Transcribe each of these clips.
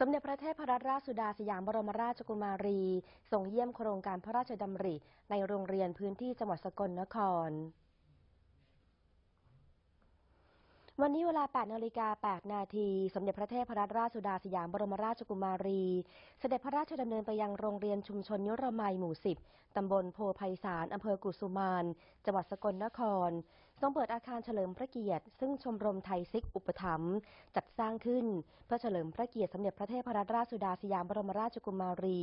สมเด็จพระเทพรัตนราชสุดาสยามบรมราชกุมารีส่งเยี่ยมโครงการพระราชดำริ ในโรงเรียนพื้นที่จังหวัดสกลนคร วันนี้เวลา 8 นาฬิกา 8 นาที สมเด็จพระเทพรัตนราชสุดาสยามบรมราชกุมารี เสด็จพระราชดำเนินไปยังโรงเรียนชุมชนยุรมัยหมู่ 10 ตำบลโพไพศาล อำเภอกุสุมาน จังหวัดสกลนคร ทรงเปิดอาคารเฉลิมพระเกียรติ ซึ่งชมรมไทยซิกอุปถัมภ์จัดสร้างขึ้น เพื่อเฉลิมพระเกียรติสมเด็จพระเทพรัตนราชสุดาสยามบรมราชกุมารี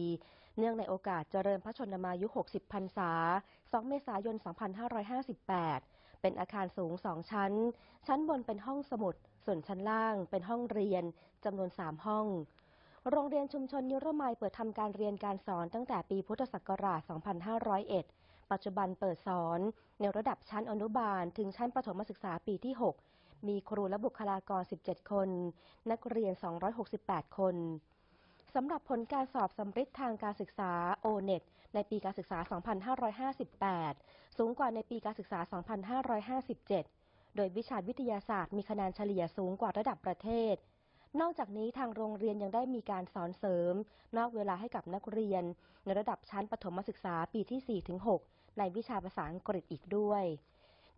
เนื่องในโอกาสเจริญพระชนมายุ 60 พรรษา 2 เมษายน 2558 เป็นอาคารสูง2ชั้น ชั้นบนเป็นห้องสมุด ส่วนชั้นล่างเป็นห้องเรียนจำนวน3ห้อง โรงเรียนชุมชนยุรมัยเปิดทำการเรียนการสอนตั้งแต่ปีพุทธศักราช 2501 ปัจจุบันเปิดสอน ในระดับชั้นอนุบาล ถึงชั้นประถมศึกษาปีที่ 6 มีครูและบุคลากร 17 คน นักเรียน 268 คน สำหรับผลการสอบสำริดทางการศึกษา O-NET ในปีการศึกษา 2558 สูงกว่าในปีการศึกษา 2557 โดยวิชาวิทยาศาสตร์มีคะแนนเฉลี่ยสูงกว่าระดับประเทศ นอกจากนี้ทางโรงเรียนยังได้มีการสอนเสริม นอกเวลาให้กับนักเรียน ในระดับชั้นประถมศึกษาปีที่ 4-6 ในวิชาภาษาอังกฤษอีกด้วย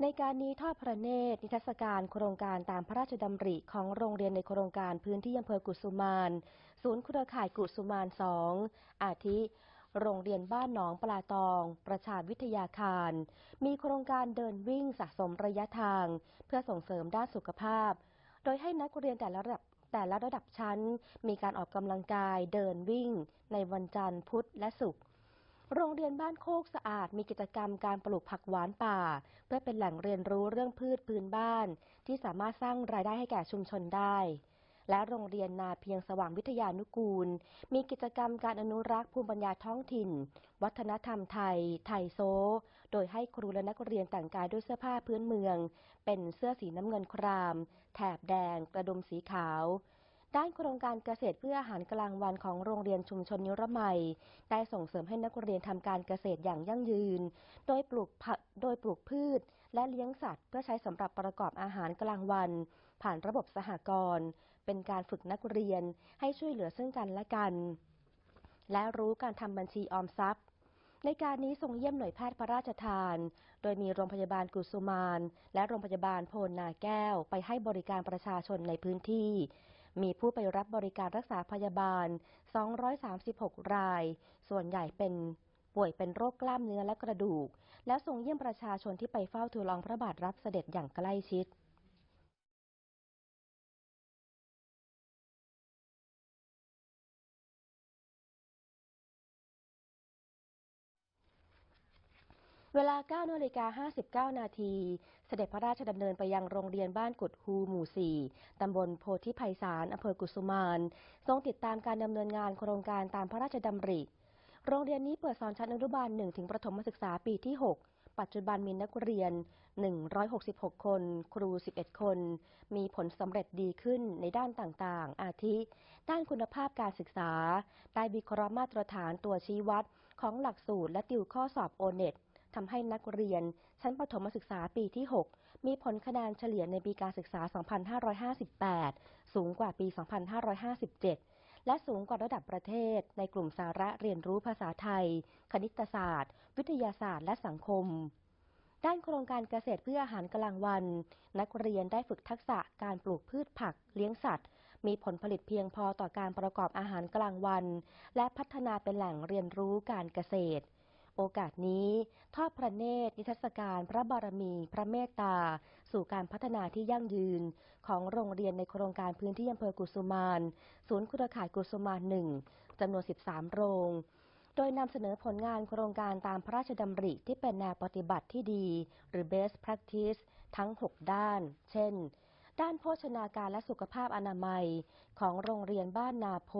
ในการนี้ทอดพระเนตรนิทรรศการโครงการตามพระราชดำริของโรงเรียนในโครงการพื้นที่อำเภอกุสุมาน ศูนย์เครือข่ายกุสุมานสองอาทิ โรงเรียนบ้านหนองปลาตอง ประชาวิทยาคาร มีโครงการเดินวิ่งสะสมระยะทาง เพื่อส่งเสริมด้านสุขภาพ โดยให้นักเรียนแต่ละระดับแต่ละระดับชั้น มีการออกกำลังกายเดินวิ่ง ในวันจันทร์พุธและศุกร์ โรงเรียนบ้านโคกสะอาดมีกิจกรรมการปลูกผักหวานป่า เพื่อเป็นแหล่งเรียนรู้เรื่องพืชพื้นบ้าน ที่สามารถสร้างรายได้ให้แก่ชุมชนได้ และโรงเรียนนาเพียงสว่างวิทยานุกูล มีกิจกรรมการอนุรักษ์ภูมิปัญญาท้องถิ่น วัฒนธรรมไทย ไทยโซ โดยให้ครูและนักเรียนแต่งกายด้วยเสื้อผ้าพื้นเมือง เป็นเสื้อสีน้ำเงินคราม แถบแดง กระดุมสีขาว ด้านโครงการเกษตรเพื่ออาหารกลางวันของโรงเรียนชุมชนยุรมัย ได้ส่งเสริมให้นักเรียนทำการเกษตรอย่างยั่งยืน โดยปลูกผักโดยปลูกพืช และเลี้ยงสัตว์ เพื่อใช้สำหรับประกอบอาหารกลางวัน ผ่านระบบสหกรณ์ เป็นการฝึกนักเรียนให้ช่วยเหลือซึ่งกันและกัน และรู้การทำบัญชีออมทรัพย์ในการนี้ทรงเยี่ยมหน่วยแพทย์พระราชทาน โดยมีโรงพยาบาลกุสุมาน และโรงพยาบาลโพนนาแก้ว ไปให้บริการประชาชนในพื้นที่ มีผู้ไปรับบริการรักษาพยาบาล 236 ราย ส่วนใหญ่เป็นป่วยเป็นโรคกล้ามเนื้อและกระดูก แล้วทรงเยี่ยมประชาชนที่ไปเฝ้าทูลรองพระบาทรับเสด็จอย่างใกล้ชิด เวลา9นาฬิกา59 นาที เสด็จพระราชดำเนินไปยังโรงเรียนบ้านกุดฮูหมู่ 4 ตำบลโพธิไพศาลอำเภอกุสุมานทรงติดตามการดำเนินงานโครงการตามพระราชดำริ โรงเรียนนี้เปิดสอนชั้นอนุบาล 1 ถึงประถมศึกษาปีที่ 6 ปัจจุบันมีนักเรียน 166 คน ครู 11 คน มีผลสำเร็จดีขึ้นในด้านต่างๆ อาทิ ด้านคุณภาพการศึกษา ได้วิเคราะห์มาตรฐานตัวชี้วัด ของหลักสูตรและติวข้อสอบโอเน็ต ทำให้นักเรียน ชั้นประถมศึกษาปีที่ 6 มีผลคะแนนเฉลี่ยในปีการศึกษา 2558 สูงกว่าปี 2557 และสูงกว่าระดับประเทศ ในกลุ่มสาระเรียนรู้ภาษาไทย คณิตศาสตร์ วิทยาศาสตร์ และสังคม ด้านโครงการเกษตรเพื่ออาหารกลางวัน นักเรียนได้ฝึกทักษะการปลูกพืชผัก เลี้ยงสัตว์มีผลผลิตเพียงพอต่อการประกอบอาหารกลางวัน และพัฒนาเป็นแหล่งเรียนรู้การเกษตร โอกาสนี้ทอดพระเนตรนิทรรศการพระบารมี พระเมตตา สู่การพัฒนาที่ยั่งยืน ของโรงเรียนในโครงการพื้นที่อำเภอกุสุมาน ศูนย์เครือข่ายกุสุมานหนึ่งจำนวน 13 โรง โดยนำเสนอผลงานโครงการตามพระราชดำริที่เป็นแนวปฏิบัติที่ดี หรือ best practice ทั้ง 6 ด้าน เช่นด้านโภชนาการและสุขภาพอนามัย ของโรงเรียนบ้านนาโพ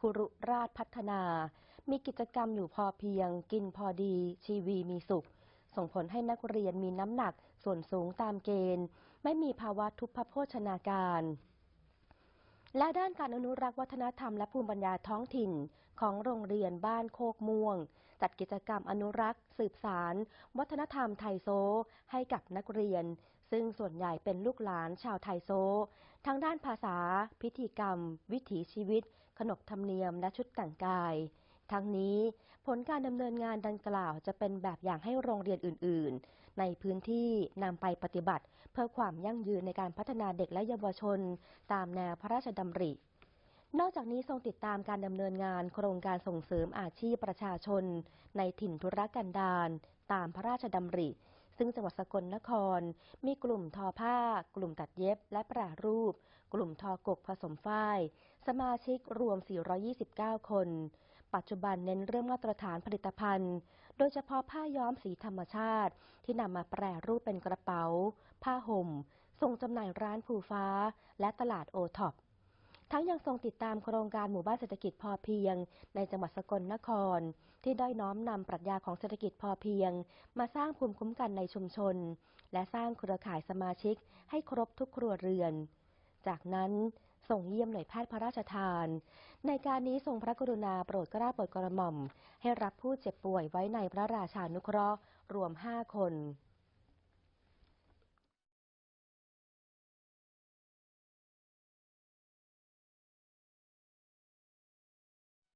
คุรุราชพัฒนา มีกิจกรรมอยู่พอเพียง กินพอดี ชีวีมีสุข ส่งผลให้นักเรียนมีน้ำหนักส่วนสูงตามเกณฑ์ ไม่มีภาวะทุพพโภชนาการ และด้านการอนุรักษ์วัฒนธรรมและภูมิปัญญาท้องถิ่น ของโรงเรียนบ้านโคกม่วง จัดกิจกรรมอนุรักษ์ สืบสาร วัฒนธรรมไทยโซ ให้กับนักเรียน ซึ่งส่วนใหญ่เป็นลูกหลานชาวไทยโซ ทั้งด้านภาษา พิธีกรรม วิถีชีวิต ขนบธรรมเนียมและชุดแต่งกาย ทั้งนี้ผลการดำเนินงานดังกล่าวจะเป็นแบบอย่างให้โรงเรียนอื่น ๆ ในพื้นที่นำไปปฏิบัติ เพื่อความยั่งยืนในการพัฒนาเด็กและเยาวชน ตามแนวพระราชดำริ นอกจากนี้ทรงติดตามการดำเนินงานโครงการส่งเสริมอาชีพประชาชน ในถิ่นธุรกันดารตามพระราชดำริ ซึ่งจังหวัดสกลนคร มีกลุ่มทอผ้า กลุ่มตัดเย็บ และแปรรูป กลุ่มทอกกผสมฝ้าย สมาชิกรวม 429 คน ปัจจุบันเน้นเรื่องมาตรฐานผลิตภัณฑ์ โดยเฉพาะผ้าย้อมสีธรรมชาติ ที่นำมาแปรรูปเป็นกระเป๋า ผ้าห่ม ส่งจำหน่ายร้านภูฟ้า และตลาดโอท็อปทั้งยังทรงติดตามโครงการหมู่บ้านเศรษฐกิจพอเพียง ในจังหวัดสกลนคร ที่ได้น้อมนำปรัชญาของเศรษฐกิจพอเพียง มาสร้างภูมิคุ้มกันในชุมชน และสร้างเครือข่ายสมาชิกให้ครบทุกครัวเรือน จากนั้น ส่งเยี่ยมหน่วยแพทย์พระราชทาน ในการนี้ทรงพระกรุณาโปรดกล้าโปรดกระหม่อม ให้รับผู้เจ็บป่วยไว้ในพระราชานุเคราะห์รวมห้าคน